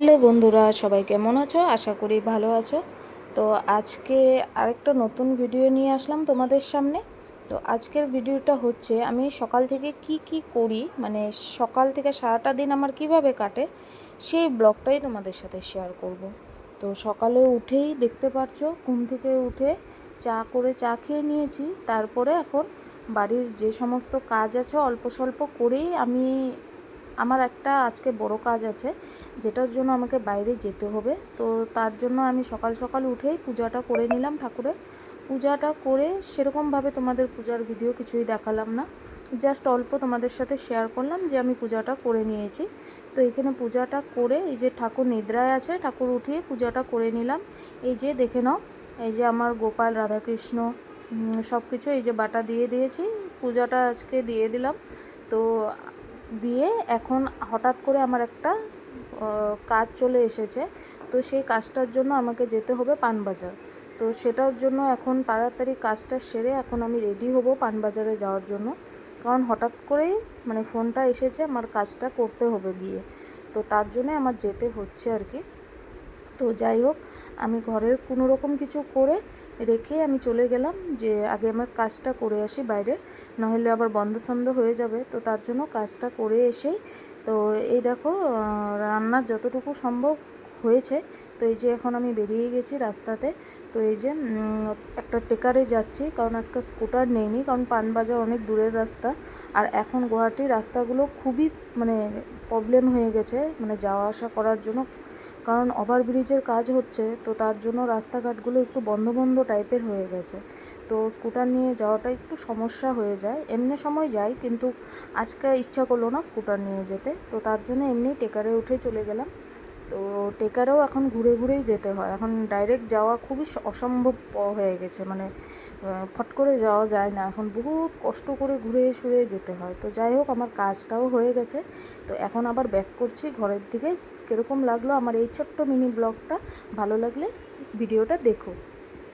Hello বন্ধুরা, সবাই কেমন আছো? আশা করি ভালো আছো। তো আজকে আরেকটা নতুন ভিডিও নিয়ে আসলাম তোমাদের সামনে। তো আজকের ভিডিওটা হচ্ছে, আমি সকাল থেকে কি কি করি মানে সকাল থেকে সারাটা দিন আমার কীভাবে কাটে, সেই ব্লগটাই তোমাদের সাথে শেয়ার করব। তো সকালে উঠেই দেখতে পাচ্ছ ঘুম থেকে উঠে চা করে চা খেয়ে নিয়েছি। তারপরে এখন বাড়ির যে সমস্ত কাজ আছে, অল্প স্বল্প করেই আমি আমার একটা আজকে বড় কাজ আছে, যেটার জন্য আমাকে বাইরে যেতে হবে। তো তার জন্য আমি সকাল সকাল উঠেই পূজাটা করে নিলাম ঠাকুরের। পূজাটা করে সেরকমভাবে তোমাদের পূজার ভিডিও কিছুই দেখালাম না। জাস্ট অল্প তোমাদের সাথে শেয়ার করলাম যে আমি পূজাটা করে নিয়েছি। তো এখানে পূজাটা করে এই যে ঠাকুর নিদ্রায় আছে, ঠাকুর উঠিয়ে পূজাটা করে নিলাম। এই যে দেখে নাও, এই যে আমার গোপাল রাধাকৃষ্ণ সব কিছু এই যে বাটা দিয়ে দিয়েছি। পূজাটা আজকে দিয়ে দিলাম। তো দিয়ে এখন হঠাৎ করে আমার একটা কাজ চলে এসেছে। তো সেই কাজটার জন্য আমাকে যেতে হবে পানবাজার। তো সেটার জন্য এখন তাড়াতাড়ি কাজটা সেরে এখন আমি রেডি হব পানবাজারে যাওয়ার জন্য। কারণ হঠাৎ করেই মানে ফোনটা এসেছে, আমার কাজটা করতে হবে গিয়ে। তো তার জন্যে আমার যেতে হচ্ছে আর কি। তো যাই হোক, আমি ঘরের কোনো রকম কিছু করে রেখে আমি চলে গেলাম যে আগে আমার কাজটা করে আসি বাইরে, নাহলে আবার বন্ধ সন্ধ হয়ে যাবে। তো তার জন্য কাজটা করে এসেই, তো এই দেখো রান্নার যতটুকু সম্ভব হয়েছে। তো এই যে এখন আমি বেরিয়ে গেছি রাস্তাতে, তো এই যে একটা টেকারে যাচ্ছি, কারণ আজকে স্কুটার নেইনি, কারণ পানবাজার অনেক দূরের রাস্তা। আর এখন গুয়াহাটির রাস্তাগুলো খুবই মানে প্রবলেম হয়ে গেছে মানে যাওয়া আসা করার জন্য কারণ ওভারব্রিজের কাজ হচ্ছে, তো তার জন্য রাস্তাঘাটগুলো একটু বন্ধ বন্ধ টাইপের হয়ে গেছে। তো স্কুটার নিয়ে যাওয়াটা একটু সমস্যা হয়ে যায়। এমনি সময় যাই, কিন্তু আজকে ইচ্ছা করল না স্কুটার নিয়ে যেতে। তো তার জন্য এমনি টেকারে উঠে চলে গেলাম। তো টেকারেও এখন ঘুরে ঘুরেই যেতে হয়। এখন ডাইরেক্ট যাওয়া খুবই অসম্ভব হয়ে গেছে। মানে ফট করে যাওয়া যায় না। এখন বহু কষ্ট করে ঘুরে সুরে যেতে হয়। তো যাই হোক, আমার কাজটাও হয়ে গেছে। তো এখন আবার ব্যাক করছি ঘরের দিকে। কীরকম লাগল আমার এই ছোট্ট মিনি ব্লগটা ভালো লাগলে ভিডিওটা দেখো।